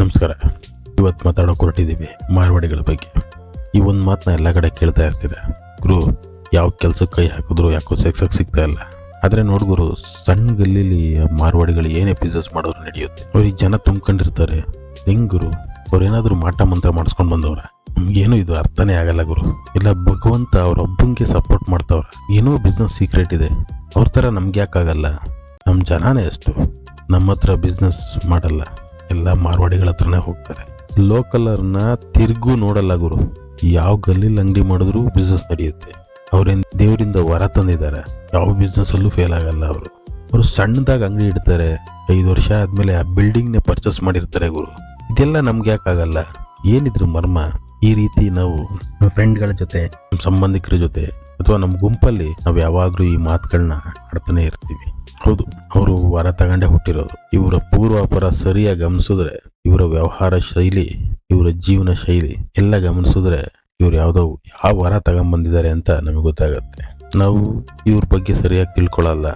ನಮಸ್ಕಾರ. ಇವತ್ತು ಮಾತಾಡೋಕೆ ಹೊರಟಿದ್ದೀವಿ ಮಾರ್ವಾಡಿಗಳ ಬಗ್ಗೆ. ಈ ಒಂದು ಮಾತನ್ನ ಎಲ್ಲ ಕಡೆ ಕೇಳ್ತಾ ಇರ್ತೀರ. ಗುರು, ಯಾವ ಕೆಲಸಕ್ಕೆ ಕೈ ಹಾಕಿದ್ರು, ಯಾಕೋ ಸೆಕ್ಸಕ್ಕೆ ಸಿಗ್ತಾ ಇಲ್ಲ. ಆದರೆ ನೋಡ್ ಗುರು ಸಣ್ಣ ಗಲ್ಲಿಲಿ ಮಾರ್ವಾಡಿಗಳು ಏನೇ ಬಿಸ್ನೆಸ್ ಮಾಡಿದ್ರು ನಡೆಯುತ್ತೆ. ಅವ್ರಿಗೆ ಜನ ತುಂಬ್ಕೊಂಡಿರ್ತಾರೆ. ಹೆಂಗ್ ಗುರು ಅವ್ರೇನಾದ್ರೂ ಮಾಟ ಮಂತ್ರ ಮಾಡಿಸ್ಕೊಂಡು ಬಂದವ್ರ? ನಮ್ಗೇನು ಇದು ಅರ್ಥನೇ ಆಗಲ್ಲ ಗುರು. ಇಲ್ಲ ಭಗವಂತ ಅವ್ರೊಬ್ಬಂಗೆ ಸಪೋರ್ಟ್ ಮಾಡ್ತಾವ್ರ? ಏನೋ ಬಿಸ್ನೆಸ್ ಸೀಕ್ರೆಟ್ ಇದೆ. ಅವ್ರ ಥರ ನಮ್ಗೆ ಯಾಕಾಗಲ್ಲ ನಮ್ಮ ಜನನೇ ಅಷ್ಟು. ನಮ್ಮ ಹತ್ರ ಬಿಸ್ನೆಸ್ ಮಾಡಲ್ಲ. ಎಲ್ಲ ಮಾರ್ವಾಡಿಗಳ ಹತ್ರನೇ ಹೋಗ್ತಾರೆ. ಲೋಕಲರ್ನ ತಿರ್ಗೂ ನೋಡಲ್ಲ ಗುರು. ಯಾವ ಗಲ್ಲಿಲ್ ಅಂಗಡಿ ಮಾಡಿದ್ರು ಬಿಸ್ನೆಸ್ ನಡೆಯುತ್ತೆ. ಅವ್ರೇನ್ ದೇವರಿಂದ ವರ ತಂದಿದ್ದಾರೆ. ಯಾವ ಬಿಸ್ನೆಸ್ ಅಲ್ಲೂ ಫೇಲ್ ಆಗಲ್ಲ ಅವರು. ಅವರು ಸಣ್ಣದಾಗಿ ಅಂಗಡಿ ಇಡ್ತಾರೆ. ಐದು ವರ್ಷ ಆದ್ಮೇಲೆ ಆ ಬಿಲ್ಡಿಂಗ್ನೇ ಪರ್ಚೇಸ್ ಮಾಡಿರ್ತಾರೆ ಗುರು. ಇದೆಲ್ಲ ನಮ್ಗೆ ಯಾಕಾಗಲ್ಲ ಏನಿದ್ರು ಮರ್ಮ. ಈ ರೀತಿ ನಾವು ನಮ್ಮ ಫ್ರೆಂಡ್ಗಳ ಜೊತೆ, ನಮ್ಮ ಸಂಬಂಧಿಕರ ಜೊತೆ, ಅಥವಾ ನಮ್ಮ ಗುಂಪಲ್ಲಿ ನಾವು ಯಾವಾಗಲೂ ಈ ಮಾತುಗಳನ್ನ ಆಡ್ತಾನೆ ಇರ್ತೀವಿ. ಹೌದು, ಅವರು ವರ ತಗೊಂಡೇ ಹುಟ್ಟಿರೋದು. ಇವರ ಪೂರ್ವಾಪರ ಸರಿಯಾಗಿ ಗಮನಿಸಿದ್ರೆ, ಇವರ ವ್ಯವಹಾರ ಶೈಲಿ, ಇವರ ಜೀವನ ಶೈಲಿ ಎಲ್ಲ ಗಮನಿಸಿದ್ರೆ ಇವ್ರು ಯಾವುದೋ ಯಾವ ವರ ತಗೊಂಡ್ಬಂದಿದ್ದಾರೆ ಅಂತ ನಮಗೆ ಗೊತ್ತಾಗುತ್ತೆ. ನಾವು ಇವ್ರ ಬಗ್ಗೆ ಸರಿಯಾಗಿ ತಿಳ್ಕೊಳ್ಳಲ್ಲ.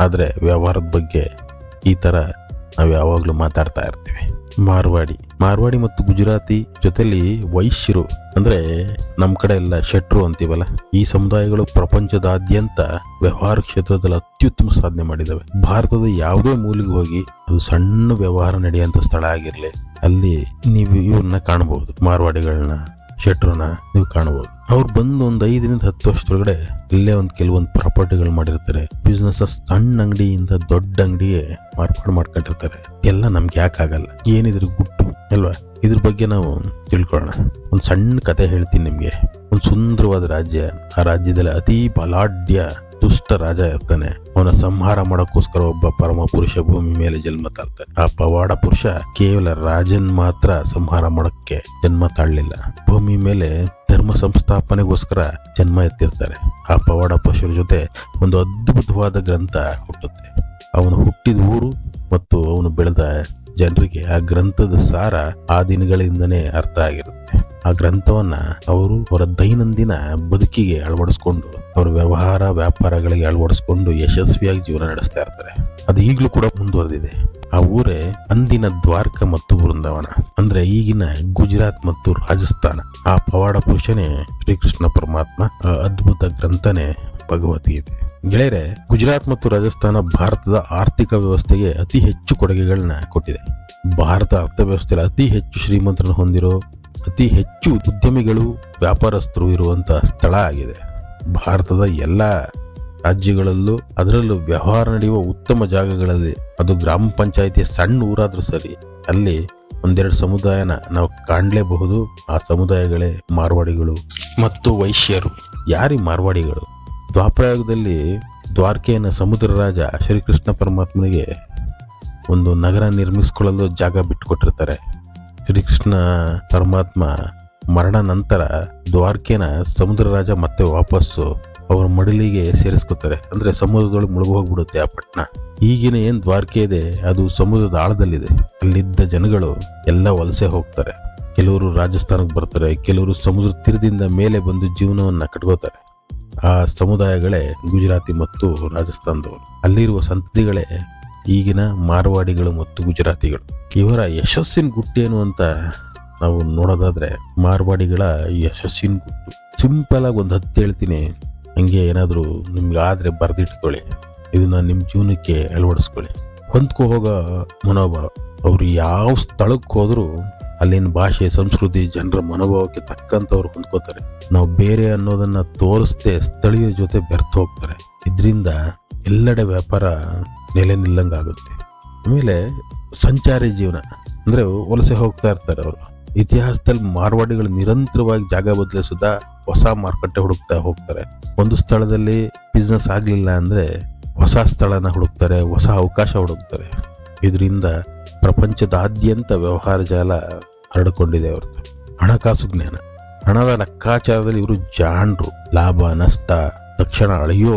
ಆದರೆ ವ್ಯವಹಾರದ ಬಗ್ಗೆ ಈ ಥರ ನಾವು ಯಾವಾಗಲೂ ಮಾತಾಡ್ತಾ ಇರ್ತೀವಿ. ಮಾರ್ವಾಡಿ. ಮಾರ್ವಾಡಿ ಮತ್ತು ಗುಜರಾತಿ ಜೊತೆಲಿ ವೈಶ್ಯರು ಅಂದ್ರೆ ನಮ್ಮ ಕಡೆ ಎಲ್ಲ ಶೆಟ್ರು ಅಂತೀವಲ್ಲ, ಈ ಸಮುದಾಯಗಳು ಪ್ರಪಂಚದಾದ್ಯಂತ ವ್ಯವಹಾರ ಕ್ಷೇತ್ರದಲ್ಲಿ ಅತ್ಯುತ್ತಮ ಸಾಧನೆ ಮಾಡಿದವೆ. ಭಾರತದ ಯಾವುದೇ ಮೂಲೆಗೆ ಹೋಗಿ ಅದು ಸಣ್ಣ ವ್ಯವಹಾರ ನಡೆಯುವಂತ ಸ್ಥಳ ಆಗಿರಲಿ, ಅಲ್ಲಿ ನೀವು ಇವ್ರನ್ನ ಕಾಣಬಹುದು, ಮಾರ್ವಾಡಿಗಳನ್ನ, ಶೆಟ್ರನ್ನ ನೀವು ಕಾಣಬಹುದು. ಅವ್ರು ಬಂದು ಒಂದು ಐದರಿಂದ ಹತ್ತು ವರ್ಷದೊಳಗಡೆ ಇಲ್ಲೇ ಒಂದು ಕೆಲವೊಂದು ಪ್ರಾಪರ್ಟಿಗಳು ಮಾಡಿರ್ತಾರೆ. ಬಿಸ್ನೆಸ್ ಸಣ್ಣ ಅಂಗಡಿಯಿಂದ ದೊಡ್ಡ ಅಂಗಡಿಗೆ ಮಾರ್ಪಾಡು ಮಾಡ್ಕೊಂಡಿರ್ತಾರೆ. ಎಲ್ಲ ನಮ್ಗೆ ಯಾಕಾಗಲ್ಲ ಏನಿದ್ರು ಗುಟ್ಟು, ಅಲ್ವಾ? ಇದ್ರ ಬಗ್ಗೆ ನಾವು ತಿಳ್ಕೊಳ್ಳೋಣ ಒಂದು ಸಣ್ಣ ಕತೆ ಹೇಳ್ತೀನಿ ನಿಮಗೆ. ಒಂದು ಸುಂದರವಾದ ರಾಜ್ಯ. ಆ ರಾಜ್ಯದಲ್ಲಿ ಅತಿ ಬಲಾಢ್ಯ, ದುಷ್ಟ ರಾಜ ಇರ್ತಾನೆ. ಅವನ ಸಂಹಾರ ಮಾಡೋಕ್ಕೋಸ್ಕರ ಒಬ್ಬ ಪರಮ ಪುರುಷ ಭೂಮಿ ಮೇಲೆ ಜನ್ಮ ತಾಳ್ತಾನೆ. ಆ ಪವಾಡ ಪುರುಷ ಕೇವಲ ರಾಜನ್ ಮಾತ್ರ ಸಂಹಾರ ಮಾಡೋಕ್ಕೆ ಜನ್ಮ ತಾಳ್ಲಿಲ್ಲ. ಭೂಮಿ ಮೇಲೆ ಧರ್ಮ ಸಂಸ್ಥಾಪನೆಗೋಸ್ಕರ ಜನ್ಮ ಎತ್ತಿರ್ತಾರೆ. ಆ ಪವಾಡ ಪಶುರ ಜೊತೆ ಒಂದು ಅದ್ಭುತವಾದ ಗ್ರಂಥ ಹುಟ್ಟುತ್ತೆ. ಅವನು ಹುಟ್ಟಿದ ಊರು ಮತ್ತು ಅವನು ಬೆಳೆದ ಜನರಿಗೆ ಆ ಗ್ರಂಥದ ಸಾರ ಆ ದಿನಗಳಿಂದನೇ ಅರ್ಥ ಆಗಿರುತ್ತೆ. ಆ ಗ್ರಂಥವನ್ನ ಅವರು ಅವರ ದೈನಂದಿನ ಬದುಕಿಗೆ ಅಳವಡಿಸ್ಕೊಂಡು, ಅವರ ವ್ಯವಹಾರ, ವ್ಯಾಪಾರಗಳಿಗೆ ಅಳವಡಿಸ್ಕೊಂಡು ಯಶಸ್ವಿಯಾಗಿ ಜೀವನ ನಡೆಸ್ತಾ ಇರ್ತಾರೆ. ಅದು ಈಗಲೂ ಕೂಡ ಮುಂದುವರೆದಿದೆ. ಆ ಊರೇ ಅಂದಿನ ದ್ವಾರಕ ಮತ್ತು ಬೃಂದಾವನ ಅಂದ್ರೆ ಈಗಿನ ಗುಜರಾತ್ ಮತ್ತು ರಾಜಸ್ಥಾನ. ಆ ಪವಾಡ ಪುರುಷನೇ ಶ್ರೀಕೃಷ್ಣ ಪರಮಾತ್ಮ, ಆ ಅದ್ಭುತ ಗ್ರಂಥನೇ ಭಗವದ್ಗೀತೆ. ಗೆಳೆಯರೆ, ಗುಜರಾತ್ ಮತ್ತು ರಾಜಸ್ಥಾನ ಭಾರತದ ಆರ್ಥಿಕ ವ್ಯವಸ್ಥೆಗೆ ಅತಿ ಹೆಚ್ಚು ಕೊಡುಗೆಗಳನ್ನ ಕೊಟ್ಟಿದೆ. ಭಾರತ ಅರ್ಥವ್ಯವಸ್ಥೆಯಲ್ಲಿ ಅತಿ ಹೆಚ್ಚು ಶ್ರೀಮಂತರನ್ನು ಹೊಂದಿರೋ ಅತಿ ಹೆಚ್ಚು ಉದ್ಯಮಿಗಳು ವ್ಯಾಪಾರಸ್ಥರು ಇರುವಂತಹ ಸ್ಥಳ ಆಗಿದೆ. ಭಾರತದ ಎಲ್ಲ ರಾಜ್ಯಗಳಲ್ಲೂ ಅದರಲ್ಲೂ ವ್ಯವಹಾರ ನಡೆಯುವ ಉತ್ತಮ ಜಾಗಗಳಲ್ಲಿ ಅದು ಗ್ರಾಮ ಪಂಚಾಯಿತಿ ಸಣ್ಣ ಊರಾದರೂ ಸರಿ ಅಲ್ಲಿ ಒಂದೆರಡು ಸಮುದಾಯನ ನಾವು ಕಾಣಲೇಬಹುದು. ಆ ಸಮುದಾಯಗಳೇ ಮಾರ್ವಾಡಿಗಳು. ಮತ್ತು ವೈಶ್ಯರು. ಯಾರಿ ಮಾರ್ವಾಡಿಗಳು? ದ್ವಾಪರಯುಗದಲ್ಲಿ ದ್ವಾರಕೆಯನ್ನು ಸಮುದ್ರ ರಾಜ ಶ್ರೀಕೃಷ್ಣ ಪರಮಾತ್ಮನಿಗೆ ಒಂದು ನಗರ ನಿರ್ಮಿಸಿಕೊಳ್ಳಲು ಜಾಗ ಬಿಟ್ಟುಕೊಟ್ಟಿರ್ತಾರೆ. ಶ್ರೀಕೃಷ್ಣ ಪರಮಾತ್ಮ ಮರಣ ನಂತರ ದ್ವಾರಕೆನ ಸಮುದ್ರ ರಾಜ ಮತ್ತೆ ವಾಪಸ್ಸು ಅವರ ಮಡಿಲಿಗೆ ಸೇರಿಸ್ಕೊತಾರೆ. ಅಂದ್ರೆ ಸಮುದ್ರದೊಳಗೆ ಮುಳುಗು ಹೋಗ್ಬಿಡುತ್ತೆ ಆ ಪಟ್ಟಣ. ಈಗಿನ ಏನ್ ದ್ವಾರಕೆ ಇದೆ, ಅದು ಸಮುದ್ರದ ಆಳದಲ್ಲಿದೆ. ಅಲ್ಲಿದ್ದ ಜನಗಳು ಎಲ್ಲ ವಲಸೆ ಹೋಗ್ತಾರೆ. ಕೆಲವರು ರಾಜಸ್ಥಾನಕ್ಕೆ ಬರ್ತಾರೆ, ಕೆಲವರು ಸಮುದ್ರ ತೀರದಿಂದ ಮೇಲೆ ಬಂದು ಜೀವನವನ್ನ ಕಟ್ಕೋತಾರೆ. ಆ ಸಮುದಾಯಗಳೇ ಗುಜರಾತಿ ಮತ್ತು ರಾಜಸ್ಥಾನದವರು. ಅಲ್ಲಿರುವ ಸಂತತಿಗಳೇ ಈಗಿನ ಮಾರ್ವಾಡಿಗಳು ಮತ್ತು ಗುಜರಾತಿಗಳು. ಇವರ ಯಶಸ್ಸಿನ ಗುಟ್ಟೇನು ಅಂತ ನಾವು ನೋಡೋದಾದ್ರೆ ಮಾರ್ವಾಡಿಗಳ ಯಶಸ್ಸಿನ ಗುಟ್ಟು ಸಿಂಪಲ್ ಆಗಿ ಒಂದು ಹತ್ತು ಹೇಳ್ತೀನಿ. ಹಂಗೆ ಏನಾದರೂ ನಿಮ್ಗೆ ಆದರೆ ಬರೆದಿಟ್ಕೊಳ್ಳಿ. ಇದನ್ನ ನಿಮ್ಮ ಜೀವನಕ್ಕೆ ಅಳವಡಿಸ್ಕೊಳ್ಳಿ. ಹೊಂದ್ಕೊ ಹೋಗೋ ಮನೋಭಾವ. ಅವರು ಯಾವ ಸ್ಥಳಕ್ಕೆ ಹೋದರೂ ಅಲ್ಲಿನ ಭಾಷೆ, ಸಂಸ್ಕೃತಿ, ಜನರ ಮನೋಭಾವಕ್ಕೆ ತಕ್ಕಂಥವ್ರು ಹೊಂದ್ಕೋತಾರೆ. ನಾವು ಬೇರೆ ಅನ್ನೋದನ್ನ ತೋರಿಸ್ದೆ ಸ್ಥಳೀಯ ಜೊತೆ ಬೆರ್ತು ಹೋಗ್ತಾರೆ. ಇದರಿಂದ ಎಲ್ಲೆಡೆ ವ್ಯಾಪಾರ ನೆಲೆ ನಿಲ್ಲಂಗಾಗುತ್ತೆ. ಆಮೇಲೆ ಸಂಚಾರಿ ಜೀವನ, ಅಂದರೆ ವಲಸೆ ಹೋಗ್ತಾ ಇರ್ತಾರೆ ಅವರು. ಇತಿಹಾಸದಲ್ಲಿ ಮಾರ್ವಾಡಿಗಳು ನಿರಂತರವಾಗಿ ಜಾಗ ಬದಲಿಸುತ್ತಾ ಹೊಸ ಮಾರುಕಟ್ಟೆ ಹುಡುಕ್ತಾ ಹೋಗ್ತಾರೆ. ಒಂದು ಸ್ಥಳದಲ್ಲಿ ಬಿಸ್ನೆಸ್ ಆಗಲಿಲ್ಲ ಅಂದರೆ ಹೊಸ ಸ್ಥಳನ ಹುಡುಕ್ತಾರೆ, ಹೊಸ ಅವಕಾಶ ಹುಡುಕ್ತಾರೆ. ಇದರಿಂದ ಪ್ರಪಂಚದಾದ್ಯಂತ ವ್ಯವಹಾರ ಜಾಲ ಹರಡಿಕೊಂಡಿದೆ ಅವ್ರದ್ದು. ಹಣಕಾಸು ಜ್ಞಾನ. ಹಣದ ಲೆಕ್ಕಾಚಾರದಲ್ಲಿ ಇವರು ಜಾಣರು. ಲಾಭ, ನಷ್ಟ, ತಕ್ಷಣ ಅಳೆಯೋ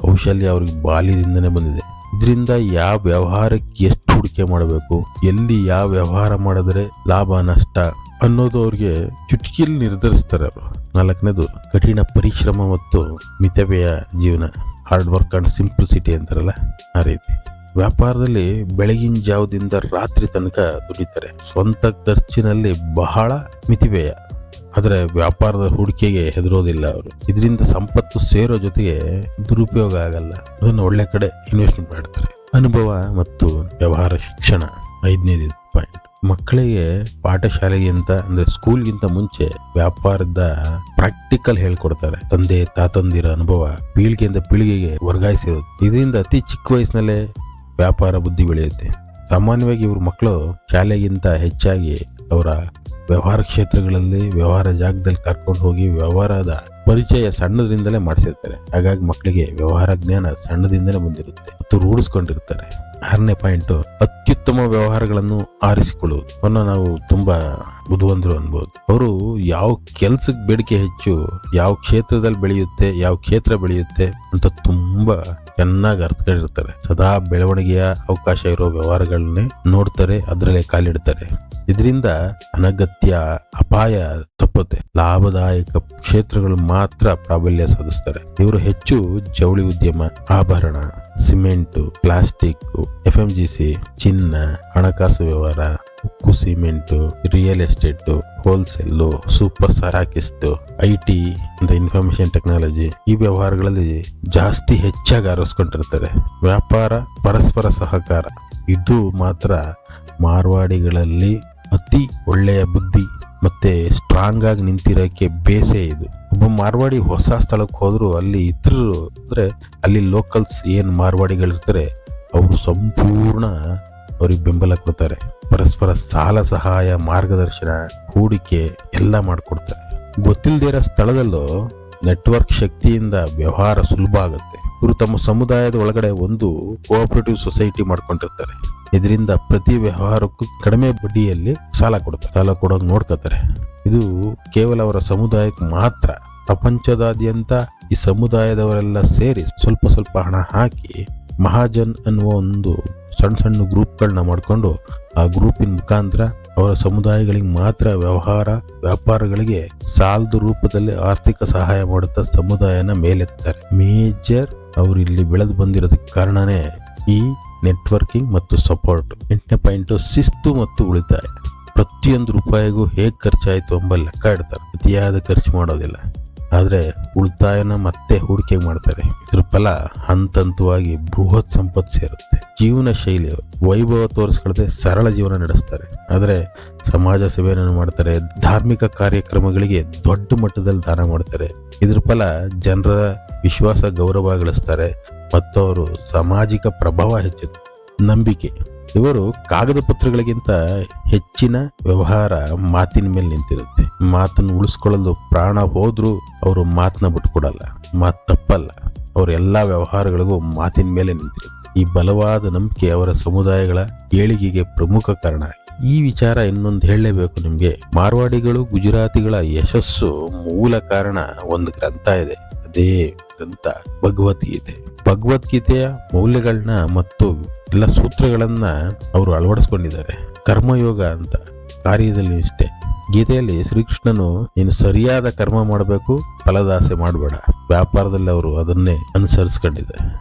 ಕೌಶಲ್ಯ ಅವ್ರಿಗೆ ಬಾಲ್ಯದಿಂದನೇ ಬಂದಿದೆ. ಇದರಿಂದ ಯಾವ ವ್ಯವಹಾರಕ್ಕೆ ಎಷ್ಟು ಹೂಡಿಕೆ ಮಾಡಬೇಕು, ಎಲ್ಲಿ ಯಾವ ವ್ಯವಹಾರ ಮಾಡಿದ್ರೆ ಲಾಭ, ನಷ್ಟ ಅನ್ನೋದು ಅವ್ರಿಗೆ ಚುಟಕಿಯಲ್ಲಿ ನಿರ್ಧರಿಸ್ತಾರೆ. ಅವರು ನಾಲ್ಕನೇದು, ಕಠಿಣ ಪರಿಶ್ರಮ ಮತ್ತು ಮಿತವ್ಯಯ ಜೀವನ. ಹಾರ್ಡ್ ವರ್ಕ್ ಅಂಡ್ ಸಿಂಪ್ಲಿಸಿಟಿ ಅಂತಾರಲ್ಲ, ಆ ರೀತಿ. ವ್ಯಾಪಾರದಲ್ಲಿ ಬೆಳಗಿನ ಜಾವದಿಂದ ರಾತ್ರಿ ತನಕ ದುಡಿತಾರೆ. ಸ್ವಂತ ಖರ್ಚಿನಲ್ಲಿ ಬಹಳ ಮಿತಿವ್ಯಯ. ಆದರೆ ವ್ಯಾಪಾರದ ಹೂಡಿಕೆಗೆ ಹೆದರೋದಿಲ್ಲ ಅವರು. ಇದರಿಂದ ಸಂಪತ್ತು ಸೇರೋ ಜೊತೆಗೆ ದುರುಪಯೋಗ ಆಗಲ್ಲ. ಅದನ್ನು ಒಳ್ಳೆ ಕಡೆ ಇನ್ವೆಸ್ಟ್ಮೆಂಟ್ ಮಾಡ್ತಾರೆ. ಅನುಭವ ಮತ್ತು ವ್ಯವಹಾರ ಶಿಕ್ಷಣ ಐದನೇದು ಪಾಯಿಂಟ್ ಮಕ್ಕಳಿಗೆ ಪಾಠಶಾಲೆಗಿಂತ ಅಂದ್ರೆ ಸ್ಕೂಲ್ಗಿಂತ ಮುಂಚೆ ವ್ಯಾಪಾರದ ಪ್ರಾಕ್ಟಿಕಲ್ ಹೇಳ್ಕೊಡ್ತಾರೆ. ತಂದೆ, ತಾತಂದಿರ ಅನುಭವ ಪೀಳಿಗೆಯಿಂದ ಪೀಳಿಗೆಗೆ ವರ್ಗಾಯಿಸಿರೋದು. ಇದರಿಂದ ಅತಿ ಚಿಕ್ಕ ವಯಸ್ಸಿನಲ್ಲೇ ವ್ಯಾಪಾರ ಬುದ್ಧಿ ಬೆಳೆಯುತ್ತೆ. ಸಾಮಾನ್ಯವಾಗಿ ಇವ್ರ ಮಕ್ಕಳು ಶಾಲೆಗಿಂತ ಹೆಚ್ಚಾಗಿ ಅವರ ವ್ಯವಹಾರ ಕ್ಷೇತ್ರಗಳಲ್ಲಿ ವ್ಯವಹಾರ ಜಾಗದಲ್ಲಿ ಕರ್ಕೊಂಡು ಹೋಗಿ ವ್ಯವಹಾರದ ಪರಿಚಯ ಸಣ್ಣದ್ರಿಂದಲೇ ಮಾಡಿಸಿರ್ತಾರೆ. ಹಾಗಾಗಿ ಮಕ್ಕಳಿಗೆ ವ್ಯವಹಾರ ಜ್ಞಾನ ಸಣ್ಣದಿಂದಲೇ ಬಂದಿರುತ್ತೆ. ಮತ್ತು ರೂಢಿಸ್ಕೊಂಡಿರ್ತಾರೆ. ಆರನೇ ಪಾಯಿಂಟು ಅತ್ಯುತ್ತಮ ವ್ಯವಹಾರಗಳನ್ನು ಆರಿಸಿಕೊಳ್ಳುವುದು. ಅವನ್ನ ನಾವು ತುಂಬಾ ಬುದ್ಧಿವಂತರು ಅನ್ಬೋದು. ಅವರು ಯಾವ ಕೆಲ್ಸಕ್ಕೆ ಬೇಡಿಕೆ ಹೆಚ್ಚು, ಯಾವ ಕ್ಷೇತ್ರದಲ್ಲಿ ಬೆಳೆಯುತ್ತೆ, ಯಾವ ಕ್ಷೇತ್ರ ಬೆಳೆಯುತ್ತೆ ಅಂತ ತುಂಬಾ ಚೆನ್ನಾಗಿ ಅರ್ಥಕೊಂಡಿರ್ತಾರೆ ಸದಾ ಬೆಳವಣಿಗೆಯ ಅವಕಾಶ ಇರೋ ವ್ಯವಹಾರಗಳನ್ನೇ ನೋಡ್ತಾರೆ, ಅದರಲ್ಲೇ ಕಾಲಿಡ್ತಾರೆ. ಇದರಿಂದ ಅನಗತ್ಯ ಅಪಾಯ ಲಾಭದಾಯಕ ಕ್ಷೇತ್ರಗಳು ಮಾತ್ರ ಪ್ರಾಬಲ್ಯ ಸಾಧಿಸ್ತಾರೆ. ಇವರು ಹೆಚ್ಚು ಜವಳಿ ಉದ್ಯಮ, ಆಭರಣ, cement plastic F M G C ಚಿನ್ನ, ಹಣಕಾಸು ವ್ಯವಹಾರ, ಉಕ್ಕು cement, real estate wholesale super ಸಾರಾಕಿಸ್ಟ್ I T information technology ಈ ವ್ಯವಹಾರಗಳಲ್ಲಿ ಜಾಸ್ತಿ ಹೆಚ್ಚಾಗಿ ಆರಿಸ್ಕೊಂಡಿರ್ತಾರೆ. ವ್ಯಾಪಾರ, ಪರಸ್ಪರ ಸಹಕಾರ. ಇದು ಮಾತ್ರ ಮಾರ್ವಾಡಿಗಳಲ್ಲಿ ಅತಿ ಒಳ್ಳೆಯ ಬುದ್ಧಿ. ಮತ್ತೆ ಸ್ಟ್ರಾಂಗ್ ಆಗಿ ನಿಂತಿರೋಕ್ಕೆ ಬೇಸೇ ಇದು. ಒಬ್ಬ ಮಾರ್ವಾಡಿ ಹೊಸ ಸ್ಥಳಕ್ಕೆ ಹೋದರೂ ಅಲ್ಲಿ ಇತರರು ಅಂದ್ರೆ ಅಲ್ಲಿ ಲೋಕಲ್ಸ್ ಏನು ಮಾರ್ವಾಡಿಗಳಿರ್ತಾರೆ, ಅವರು ಸಂಪೂರ್ಣ ಅವ್ರಿಗೆ ಬೆಂಬಲ ಕೊಡ್ತಾರೆ. ಪರಸ್ಪರ ಸಾಲ ಸಹಾಯ, ಮಾರ್ಗದರ್ಶನ, ಹೂಡಿಕೆ ಎಲ್ಲ ಮಾಡಿಕೊಡ್ತಾರೆ. ಗೊತ್ತಿಲ್ಲದೇ ಇರೋ ಸ್ಥಳದಲ್ಲೂ ನೆಟ್ವರ್ಕ್ ಶಕ್ತಿಯಿಂದ ವ್ಯವಹಾರ ಸುಲಭ ಆಗುತ್ತೆ. ಇವರು ತಮ್ಮ ಸಮುದಾಯದ ಒಳಗಡೆ ಒಂದು ಕೋಆಪರೇಟಿವ್ ಸೊಸೈಟಿ ಮಾಡ್ಕೊಂಡಿರ್ತಾರೆ. ಇದರಿಂದ ಪ್ರತಿ ವ್ಯವಹಾರಕ್ಕೂ ಕಡಿಮೆ ಬಡ್ಡಿಯಲ್ಲಿ ಸಾಲ ಕೊಡ್ತಾರೆ ಸಾಲ ಕೊಡೋದು ನೋಡ್ಕೋತಾರೆ. ಇದು ಕೇವಲ ಅವರ ಸಮುದಾಯಕ್ಕೆ ಮಾತ್ರ. ಪ್ರಪಂಚದಾದ್ಯಂತ ಈ ಸಮುದಾಯದವರೆಲ್ಲ ಸೇರಿ ಸ್ವಲ್ಪ ಸ್ವಲ್ಪ ಹಣ ಹಾಕಿ ಮಹಾಜನ್ ಅನ್ನುವ ಒಂದು ಸಣ್ಣ ಸಣ್ಣ ಗ್ರೂಪ್ಗಳನ್ನ ಮಾಡಿಕೊಂಡು ಆ ಗ್ರೂಪಿನ ಮುಖಾಂತರ ಅವರ ಸಮುದಾಯಗಳಿಗೆ ಮಾತ್ರ ವ್ಯವಹಾರ, ವ್ಯಾಪಾರಗಳಿಗೆ ಸಾಲದ ರೂಪದಲ್ಲಿ ಆರ್ಥಿಕ ಸಹಾಯ ಮಾಡುತ್ತಾ ಸಮುದಾಯನ ಮೇಲೆತ್ತಾರೆ. ಮೇಜರ್ ಅವರು ಇಲ್ಲಿ ಬೆಳೆದು ಬಂದಿರೋದಕ್ಕೆ ಕಾರಣನೇ ಈ ನೆಟ್ವರ್ಕಿಂಗ್ ಮತ್ತು ಸಪೋರ್ಟ್. ಎಂಟನೇ ಪಾಯಿಂಟ್ ಶಿಸ್ತು ಮತ್ತು ಉಳಿತಾಯ. ಪ್ರತಿಯೊಂದು ರೂಪಾಯಿಗೂ ಹೇಗೆ ಖರ್ಚಾಯಿತು ಎಂಬ ಲೆಕ್ಕ ಇಡ್ತಾರೆ. ಅತಿಯಾದ ಖರ್ಚು ಮಾಡೋದಿಲ್ಲ. ಆದರೆ ಉಳಿತಾಯನ ಮತ್ತೆ ಹೂಡಿಕೆ ಮಾಡ್ತಾರೆ. ಇದ್ರ ಫಲ ಹಂತ ಹಂತವಾಗಿ ಬೃಹತ್ ಸಂಪತ್ತು ಸೇರುತ್ತೆ. ಜೀವನ ಶೈಲಿ, ವೈಭವ ತೋರಿಸ್ಕೊಳ್ಳದೆ ಸರಳ ಜೀವನ ನಡೆಸ್ತಾರೆ. ಆದರೆ ಸಮಾಜ ಸೇವೆಯನ್ನು ಮಾಡ್ತಾರೆ, ಧಾರ್ಮಿಕ ಕಾರ್ಯಕ್ರಮಗಳಿಗೆ ದೊಡ್ಡ ಮಟ್ಟದಲ್ಲಿ ದಾನ ಮಾಡ್ತಾರೆ. ಇದ್ರ ಫಲ ಜನರ ವಿಶ್ವಾಸ ಗೌರವ ಗಳಿಸ್ತಾರೆ. ಮತ್ತು ಅವರು ಸಾಮಾಜಿಕ ಪ್ರಭಾವ ಹೆಚ್ಚುತ್ತೆ ನಂಬಿಕೆ. ಇವರು ಕಾಗದ ಪತ್ರಗಳಿಗಿಂತ ಹೆಚ್ಚಿನ ವ್ಯವಹಾರ ಮಾತಿನ ಮೇಲೆ ನಿಂತಿರುತ್ತೆ. ಮಾತನ್ನು ಉಳಿಸ್ಕೊಳ್ಳಲು ಪ್ರಾಣ ಹೋದ್ರೂ ಅವರು ಮಾತನ್ನ ಬಿಟ್ಕೊಡಲ್ಲ ಮಾತು ತಪ್ಪಲ್ಲ. ಅವರ ಎಲ್ಲಾ ವ್ಯವಹಾರಗಳಿಗೂ ಮಾತಿನ ಮೇಲೆ ನಿಂತಿರುತ್ತೆ. ಈ ಬಲವಾದ ನಂಬಿಕೆ ಅವರ ಸಮುದಾಯಗಳ ಏಳಿಗೆಗೆ ಪ್ರಮುಖ ಕಾರಣ. ಈ ವಿಚಾರ ಇನ್ನೊಂದು ಹೇಳಲೇಬೇಕು ನಿಮಗೆ. ಮಾರ್ವಾಡಿಗಳು, ಗುಜರಾತಿಗಳ ಯಶಸ್ಸು ಮೂಲ ಕಾರಣ ಒಂದು ಗ್ರಂಥ ಇದೆ. ಅದೇ ಗ್ರಂಥ ಭಗವದ್ಗೀತೆ. ಭಗವದ್ಗೀತೆಯ ಮೌಲ್ಯಗಳನ್ನ ಮತ್ತು ಎಲ್ಲ ಸೂತ್ರಗಳನ್ನ ಅವರು ಅಳವಡಿಸ್ಕೊಂಡಿದ್ದಾರೆ. ಕರ್ಮಯೋಗ ಅಂತ ಕಾರ್ಯದಲ್ಲಿ ಇಷ್ಟೇ. ಗೀತೆಯಲ್ಲಿ ಶ್ರೀಕೃಷ್ಣನು, ನೀನು ಸರಿಯಾದ ಕರ್ಮ ಮಾಡಬೇಕು, ಫಲದಾಸೆ ಮಾಡಬೇಡ. ವ್ಯಾಪಾರದಲ್ಲಿ ಅವರು ಅದನ್ನೇ ಅನುಸರಿಸ್ಕೊಂಡಿದ್ದಾರೆ.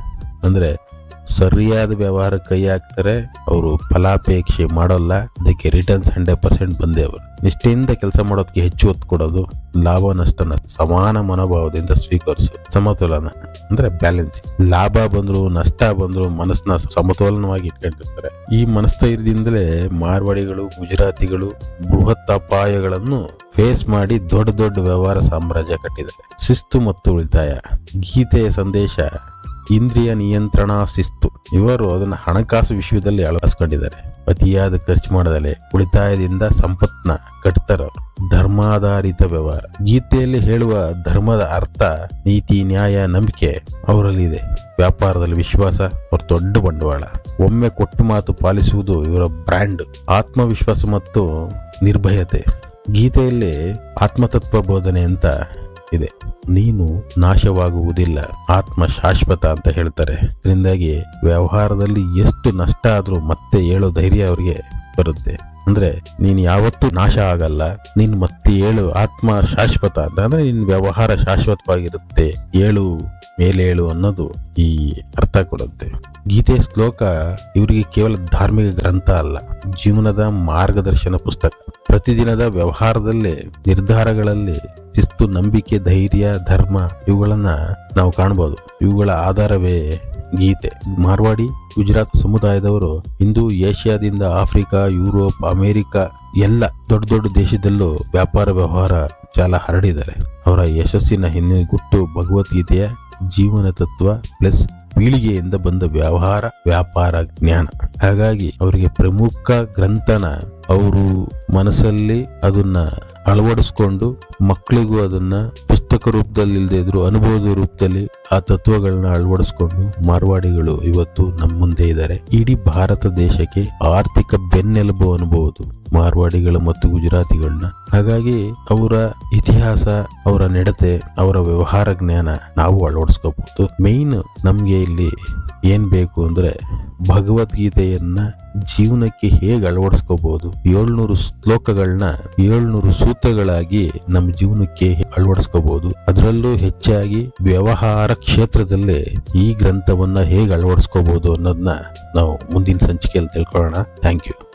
ಅಂದ್ರೆ ಸರಿಯಾದ ವ್ಯವಹಾರ ಕೈ ಹಾಕ್ತಾರೆ, ಅವರು ಫಲಾಪೇಕ್ಷೆ ಮಾಡೋಲ್ಲ. ಅದಕ್ಕೆ ರಿಟರ್ನ್ಸ್ ಹಂಡ್ರೆಡ್ ಪರ್ಸೆಂಟ್ ಬಂದೇ ಅವರು. ನಿಷ್ಠೆಯಿಂದ ಕೆಲಸ ಮಾಡೋದಕ್ಕೆ ಹೆಚ್ಚು ಒತ್ತು ಕೊಡೋದು, ಲಾಭ ನಷ್ಟನ ಸಮಾನ ಮನೋಭಾವದಿಂದ ಸ್ವೀಕರಿಸೋದು. ಸಮತೋಲನ ಅಂದ್ರೆ ಬ್ಯಾಲೆನ್ಸ್ ಲಾಭ ಬಂದ್ರು, ನಷ್ಟ ಬಂದ್ರು ಮನಸ್ಸನ್ನ ಸಮತೋಲನವಾಗಿ ಇಟ್ಕೊಂಡಿರ್ತಾರೆ. ಈ ಮನಸ್ಥೈರ್ಯದಿಂದಲೇ ಮಾರ್ವಾಡಿಗಳು, ಗುಜರಾತಿಗಳು ಬೃಹತ್ ಅಪಾಯಗಳನ್ನು ಫೇಸ್ ಮಾಡಿ ದೊಡ್ಡ ದೊಡ್ಡ ವ್ಯವಹಾರ ಸಾಮ್ರಾಜ್ಯ ಕಟ್ಟಿದ್ದಾರೆ. ಶಿಸ್ತು ಮತ್ತು ಉಳಿತಾಯ. ಗೀತೆಯ ಸಂದೇಶ ಇಂದ್ರಿಯ ನಿಯಂತ್ರಣ ಶಿಸ್ತು. ಇವರು ಅದನ್ನ ಹಣಕಾಸು ವಿಷಯದಲ್ಲಿ ಅಳವಡಿಸ್ಕೊಂಡಿದ್ದಾರೆ. ಅತಿಯಾದ ಖರ್ಚು ಮಾಡದಲೆ ಉಳಿತಾಯದಿಂದ ಸಂಪತ್ನ ಕಟ್ತಾರ. ಧರ್ಮಾಧಾರಿತ ವ್ಯವಹಾರ. ಗೀತೆಯಲ್ಲಿ ಹೇಳುವ ಧರ್ಮದ ಅರ್ಥ, ನೀತಿ, ನ್ಯಾಯ, ನಂಬಿಕೆ ಅವರಲ್ಲಿ ಇದೆ ವ್ಯಾಪಾರದಲ್ಲಿ ವಿಶ್ವಾಸ, ಅವ್ರ ದೊಡ್ಡ ಬಂಡವಾಳ. ಒಮ್ಮೆ ಕೊಟ್ಟು ಮಾತು ಪಾಲಿಸುವುದು ಇವರ ಬ್ರ್ಯಾಂಡ್. ಆತ್ಮವಿಶ್ವಾಸ ಮತ್ತು ನಿರ್ಭಯತೆ. ಗೀತೆಯಲ್ಲಿ ಆತ್ಮತತ್ವ ಬೋಧನೆ ಅಂತ ಇದೆ. ನೀನು ನಾಶವಾಗುವುದಿಲ್ಲ. ಆತ್ಮ ಶಾಶ್ವತ ಅಂತ ಹೇಳ್ತಾರೆ. ಇದರಿಂದಾಗಿ ವ್ಯವಹಾರದಲ್ಲಿ ಎಷ್ಟು ನಷ್ಟ ಆದರೂ ಮತ್ತೆ ಏಳೋ ಧೈರ್ಯ ಅವರಿಗೆ ಬರುತ್ತೆ. ಅಂದ್ರೆ ನೀನು ಯಾವತ್ತೂ ನಾಶ ಆಗಲ್ಲ, ನೀನ್ ಮತ್ತೆ ಏಳು ಆತ್ಮ ಶಾಶ್ವತ ಅಂತ ಅಂದ್ರೆ ನಿನ್ ವ್ಯವಹಾರ ಶಾಶ್ವತವಾಗಿರುತ್ತೆ, ಏಳು ಮೇಲೇಳು ಅನ್ನೋದು ಈ ಅರ್ಥ ಕೊಡುತ್ತೆ. ಗೀತೆ ಶ್ಲೋಕ ಇವರಿಗೆ ಕೇವಲ ಧಾರ್ಮಿಕ ಗ್ರಂಥ ಅಲ್ಲ, ಜೀವನದ ಮಾರ್ಗದರ್ಶನ ಪುಸ್ತಕ. ಪ್ರತಿದಿನದ ವ್ಯವಹಾರದಲ್ಲಿ, ನಿರ್ಧಾರಗಳಲ್ಲಿ ಶಿಸ್ತು, ನಂಬಿಕೆ, ಧೈರ್ಯ, ಧರ್ಮ ಇವುಗಳನ್ನ ನಾವು ಕಾಣಬಹುದು. ಇವುಗಳ ಆಧಾರವೇ ಗೀತೆ. ಮಾರ್ವಾಡಿ ಗುಜರಾತ್ ಸಮುದಾಯದವರು ಇಂದು ಏಷ್ಯಾದಿಂದ ಆಫ್ರಿಕಾ, ಯುರೋಪ್, ಅಮೆರಿಕ ಎಲ್ಲ ದೊಡ್ಡ ದೊಡ್ಡ ದೇಶದಲ್ಲೂ ವ್ಯಾಪಾರ ವ್ಯವಹಾರ ಜಾಲ ಹರಡಿದ್ದಾರೆ. ಅವರ ಯಶಸ್ಸಿನ ಹಿನ್ನೆಲೆ ಗುಟ್ಟು ಭಗವದ್ಗೀತೆಯ ಜೀವನ ತತ್ವ ಪ್ಲಸ್ ಪೀಳಿಗೆಯಿಂದ ಬಂದ ವ್ಯವಹಾರ, ವ್ಯಾಪಾರ ಜ್ಞಾನ. ಹಾಗಾಗಿ ಅವರಿಗೆ ಪ್ರಮುಖ ಗ್ರಂಥನ ಅವರು ಮನಸ್ಸಲ್ಲಿ ಅದನ್ನ ಅಳವಡಿಸ್ಕೊಂಡು ಮಕ್ಕಳಿಗೂ ಅದನ್ನ ಪುಸ್ತಕ ರೂಪದಲ್ಲಿ ಇಲ್ಲದೆ ಇದ್ರು ಅನುಭವದ ರೂಪದಲ್ಲಿ ಆ ತತ್ವಗಳನ್ನ ಅಳವಡಿಸ್ಕೊಂಡು ಮಾರ್ವಾಡಿಗಳು ಇವತ್ತು ನಮ್ಮ ಮುಂದೆ ಇದ್ದಾರೆ. ಇಡೀ ಭಾರತ ದೇಶಕ್ಕೆ ಆರ್ಥಿಕ ಬೆನ್ನೆಲುಬು ಅನ್ಬಹುದು ಮಾರ್ವಾಡಿಗಳು ಮತ್ತು ಗುಜರಾತಿಗಳನ್ನ. ಹಾಗಾಗಿ ಅವರ ಇತಿಹಾಸ, ಅವರ ನಡತೆ, ಅವರ ವ್ಯವಹಾರ ಜ್ಞಾನ ನಾವು ಅಳವಡಿಸ್ಕೋಬಹುದು. ಮೇಯ್ನ್ ನಮ್ಗೆ ಇಲ್ಲಿ ಏನ್ ಬೇಕು ಅಂದ್ರೆ ಭಗವದ್ಗೀತೆಯನ್ನ ಜೀವನಕ್ಕೆ ಹೇಗೆ ಅಳವಡಿಸ್ಕೋಬಹುದು, ಏಳ್ನೂರು ಶ್ಲೋಕಗಳನ್ನ ಏಳ್ನೂರು ಸೂತ್ರಗಳಾಗಿ ನಮ್ಮ ಜೀವನಕ್ಕೆ ಅಳವಡಿಸ್ಕೋಬಹುದು. ಅದರಲ್ಲೂ ಹೆಚ್ಚಾಗಿ ವ್ಯವಹಾರ ಕ್ಷೇತ್ರದಲ್ಲೇ ಈ ಗ್ರಂಥವನ್ನ ಹೇಗೆ ಅಳವಡಿಸ್ಕೋಬಹುದು ಅನ್ನೋದನ್ನ ನಾವು ಮುಂದಿನ ಸಂಚಿಕೆಯಲ್ಲಿ ತಿಳ್ಕೊಳ್ಳೋಣ. Thank you.